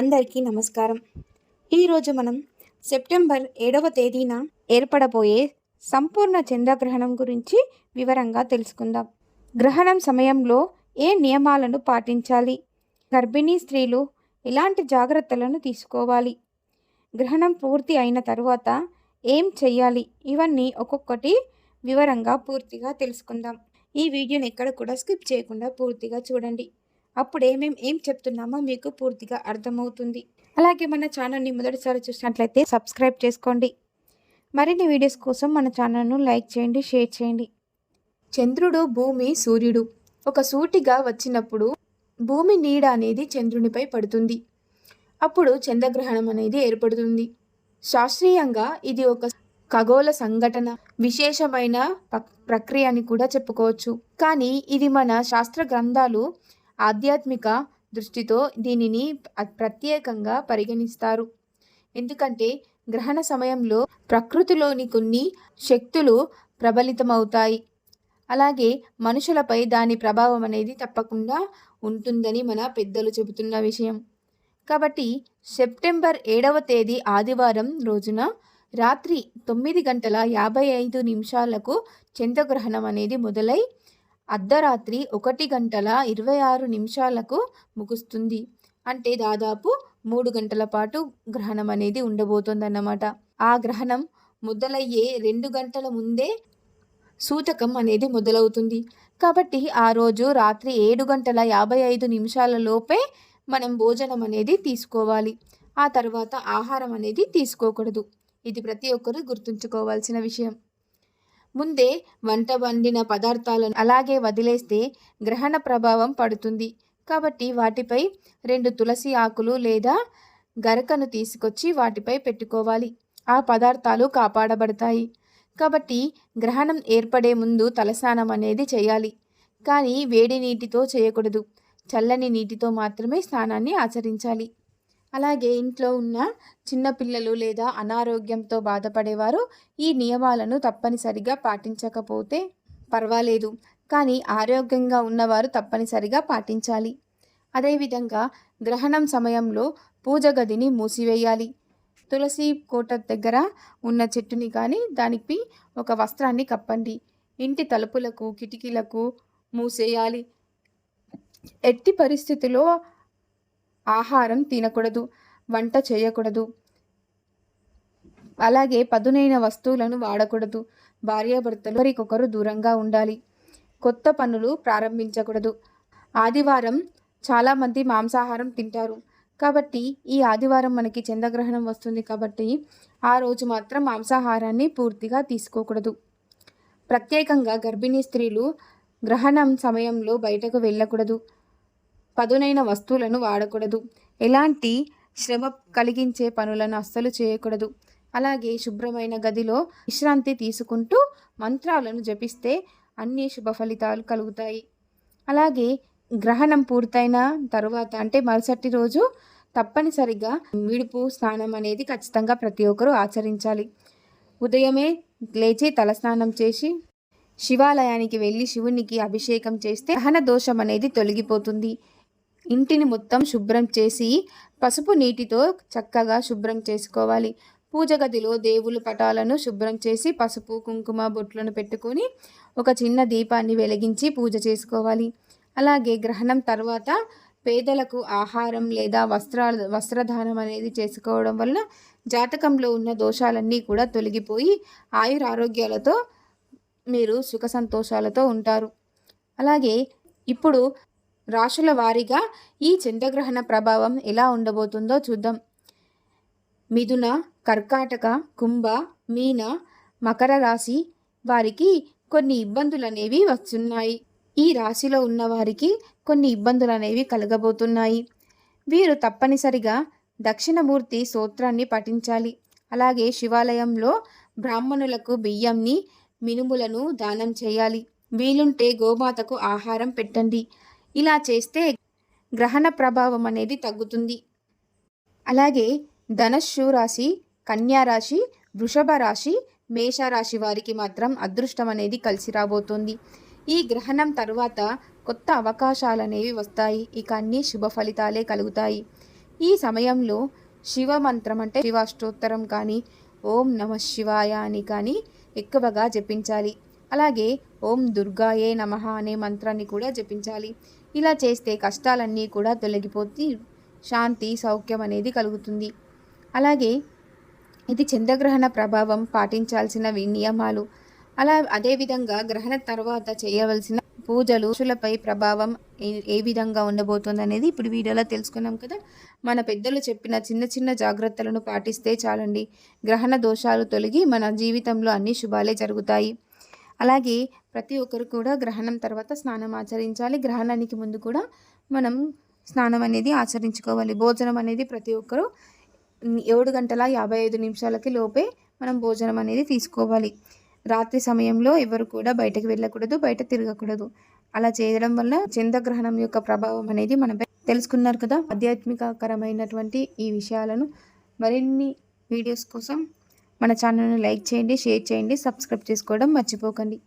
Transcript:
అందరికీ నమస్కారం. ఈరోజు మనం సెప్టెంబర్ ఏడవ తేదీన ఏర్పడబోయే సంపూర్ణ చంద్రగ్రహణం గురించి వివరంగా తెలుసుకుందాం. గ్రహణం సమయంలో ఏ నియమాలను పాటించాలి? గర్భిణీ స్త్రీలు ఎలాంటి జాగ్రత్తలను తీసుకోవాలి? గ్రహణం పూర్తి అయిన తరువాత ఏం చేయాలి ఇవన్నీ ఒక్కొక్కటి వివరంగా పూర్తిగా తెలుసుకుందాం. ఈ వీడియోని ఎక్కడ కూడా స్కిప్ చేయకుండా పూర్తిగా చూడండి. అప్పుడే మేము ఏం చెప్తున్నామో మీకు పూర్తిగా అర్థమవుతుంది. అలాగే మన ఛానల్ని మొదటిసారి చూసినట్లయితే సబ్స్క్రైబ్ చేసుకోండి. మరిన్ని వీడియోస్ కోసం మన ఛానల్ను లైక్ చేయండి షేర్ చేయండి. చంద్రుడు భూమి సూర్యుడు. ఒక సూటిగా వచ్చినప్పుడు భూమి నీడ అనేది చంద్రునిపై పడుతుంది. అప్పుడు చంద్రగ్రహణం అనేది ఏర్పడుతుంది. శాస్త్రీయంగా ఇది ఒక ఖగోళ సంఘటన విశేషమైన పక్- ప్రక్రియ అని కూడా చెప్పుకోవచ్చు. కానీ ఇది మన శాస్త్ర గ్రంథాలు ఆధ్యాత్మిక దృష్టితో దీనిని అ- ప్రత్యేకంగా పరిగణిస్తారు. ఎందుకంటే గ్రహణ సమయంలో ప్రకృతిలోని కొన్ని శక్తులు ప్రబలితమవుతాయి అలాగే మనుషులపై దాని ప్రభావం అనేది తప్పకుండా ఉంటుందని మన పెద్దలు చెబుతున్న విషయం. కాబట్టి సెప్టెంబర్ ఏడవ తేదీ ఆదివారం రోజున రాత్రి తొమ్మిది గంటల యాభై ఐదు నిమిషాలకు చంద్రగ్రహణం అనేది మొదలై అర్ధరాత్రి ఒకటి గంటల ఇరవై ఆరు నిమిషాలకు ముగుస్తుంది. అంటే దాదాపు మూడు గంటల పాటు గ్రహణం అనేది ఉండబోతోందన్నమాట. ఆ గ్రహణం మొదలయ్యే రెండు గంటల ముందే సూతకం అనేది మొదలవుతుంది. కాబట్టి ఆ రోజు రాత్రి ఏడు గంటల యాభై ఐదు నిమిషాల లోపే మనం భోజనం అనేది తీసుకోవాలి. ఆ తర్వాత ఆహారం అనేది తీసుకోకూడదు. ఇది ప్రతి ఒక్కరూ గుర్తుంచుకోవాల్సిన విషయం. ముందే వంట వండిన పదార్థాలను అలాగే వదిలేస్తే గ్రహణ ప్రభావం పడుతుంది. కాబట్టి వాటిపై రెండు తులసి ఆకులు లేదా గరకను తీసుకొచ్చి వాటిపై పెట్టుకోవాలి. ఆ పదార్థాలు కాపాడబడతాయి. కాబట్టి గ్రహణం ఏర్పడే ముందు తలస్నానం అనేది చేయాలి. కానీ వేడి నీటితో చేయకూడదు. చల్లని నీటితో మాత్రమే స్నానాన్ని ఆచరించాలి. అలాగే ఇంట్లో ఉన్న చిన్నపిల్లలు లేదా అనారోగ్యంతో బాధపడేవారు ఈ నియమాలను తప్పనిసరిగా పాటించకపోతే పర్వాలేదు. కానీ ఆరోగ్యంగా ఉన్నవారు తప్పనిసరిగా పాటించాలి. అదేవిధంగా గ్రహణం సమయంలో పూజ గదిని మూసివేయాలి. తులసి కోట దగ్గర ఉన్న చెట్టుని కానీ దానికి ఒక వస్త్రాన్ని కప్పండి. ఇంటి తలుపులకు కిటికీలకు మూసేయాలి. ఎట్టి పరిస్థితిలో ఆహారం తినకూడదు వంట చేయకూడదు. అలాగే పదునైన వస్తువులను వాడకూడదు. భార్యాభర్తలు ఒకరికొకరు దూరంగా ఉండాలి. కొత్త పనులు ప్రారంభించకూడదు. ఆదివారం చాలామంది మాంసాహారం తింటారు. కాబట్టి ఈ ఆదివారం మనకి చంద్రగ్రహణం వస్తుంది కాబట్టి ఆ రోజు మాత్రం మాంసాహారాన్ని పూర్తిగా తీసుకోకూడదు. ప్రత్యేకంగా గర్భిణీ స్త్రీలు గ్రహణం సమయంలో బయటకు వెళ్ళకూడదు. పదునైన వస్తువులను వాడకూడదు. ఎలాంటి శ్రమ కలిగించే పనులను అస్సలు చేయకూడదు. అలాగే శుభ్రమైన గదిలో విశ్రాంతి తీసుకుంటూ మంత్రాలను జపిస్తే అన్ని శుభ ఫలితాలు కలుగుతాయి. అలాగే గ్రహణం పూర్తయిన తరువాత అంటే మరుసటి రోజు తప్పనిసరిగా విడుపు స్నానం అనేది ఖచ్చితంగా ప్రతి ఒక్కరూ ఆచరించాలి. ఉదయమే లేచి తలస్నానం చేసి శివాలయానికి వెళ్ళి శివునికి అభిషేకం చేస్తే గ్రహణ దోషం అనేది తొలగిపోతుంది. ఇంటిని మొత్తం శుభ్రం చేసి పసుపు నీటితో చక్కగా శుభ్రం చేసుకోవాలి. పూజ గదిలో దేవుల పటాలను శుభ్రం చేసి పసుపు కుంకుమ బొట్లను పెట్టుకొని ఒక చిన్న దీపాన్ని వెలిగించి పూజ చేసుకోవాలి. అలాగే గ్రహణం తర్వాత పేదలకు ఆహారం లేదా వస్త్రాలు వస్త్రదానం అనేది చేసుకోవడం వల్ల జాతకంలో ఉన్న దోషాలన్నీ కూడా తొలగిపోయి ఆయుర ఆరోగ్యాలతో మీరు సుఖ సంతోషాలతో ఉంటారు. అలాగే ఇప్పుడు రాశుల వారీగా ఈ చంద్రగ్రహణ ప్రభావం ఎలా ఉండబోతుందో చూద్దాం. మిథున కర్కాటక కుంభ మీన మకర రాశి వారికి కొన్ని ఇబ్బందులు అనేవి వస్తున్నాయి. ఈ రాశిలో ఉన్న వారికి కొన్ని ఇబ్బందులు అనేవి కలగబోతున్నాయి. వీరు తప్పనిసరిగా దక్షిణమూర్తి స్తోత్రాన్ని పఠించాలి. అలాగే శివాలయంలో బ్రాహ్మణులకు బియ్యంని మినుములను దానం చేయాలి. వీలుంటే గోమాతకు ఆహారం పెట్టండి. ఇలా చేస్తే గ్రహణ ప్రభావం అనేది తగ్గుతుంది. అలాగే ధనస్సు రాశి కన్యా రాశి వృషభ రాశి మేషరాశి వారికి మాత్రం అదృష్టం అనేది కలిసి రాబోతుంది. ఈ గ్రహణం తరువాత కొత్త అవకాశాలు అనేవి వస్తాయి. ఇక అన్ని శుభ ఫలితాలే కలుగుతాయి. ఈ సమయంలో శివ మంత్రం అంటే శివాష్టోత్తరం కానీ ఓం నమ శివాయ అని కానీ ఎక్కువగా జపించాలి. అలాగే ఓం దుర్గాయే నమ అనే మంత్రాన్ని కూడా జపించాలి. ఇలా చేస్తే కష్టాలన్నీ కూడా తొలగిపోతే శాంతి సౌఖ్యం అనేది కలుగుతుంది. అలాగే ఇది చంద్రగ్రహణ ప్రభావం పాటించాల్సిన నియమాలు. అలా అదేవిధంగా గ్రహణ తర్వాత చేయవలసిన పూజలు పశువులపై ప్రభావం ఏ- ఏ విధంగా ఉండబోతుంది అనేది ఇప్పుడు వీడియోలో తెలుసుకున్నాం కదా. మన పెద్దలు చెప్పిన చిన్న చిన్న జాగ్రత్తలను పాటిస్తే చాలండి. గ్రహణ దోషాలు తొలగి మన జీవితంలో అన్ని శుభాలే జరుగుతాయి. అలాగే ప్రతి ఒక్కరు కూడా గ్రహణం తర్వాత స్నానం ఆచరించాలి. గ్రహణానికి ముందు కూడా మనం స్నానం అనేది ఆచరించుకోవాలి. భోజనం అనేది ప్రతి ఒక్కరూ ఏడు గంటల యాభై ఐదు నిమిషాలకి లోపే మనం భోజనం అనేది తీసుకోవాలి. రాత్రి సమయంలో ఎవరు కూడా బయటకు వెళ్ళకూడదు బయట తిరగకూడదు. అలా చేయడం వల్ల చంద్రగ్రహణం యొక్క ప్రభావం అనేది మనపై తెలుసుకున్నారు కదా. ఆధ్యాత్మికకరమైనటువంటి ఈ విషయాలను మరిన్ని వీడియోస్ కోసం మన ఛానల్ని లైక్ చేయండి షేర్ చేయండి సబ్స్క్రైబ్ చేసుకోవడం మర్చిపోకండి.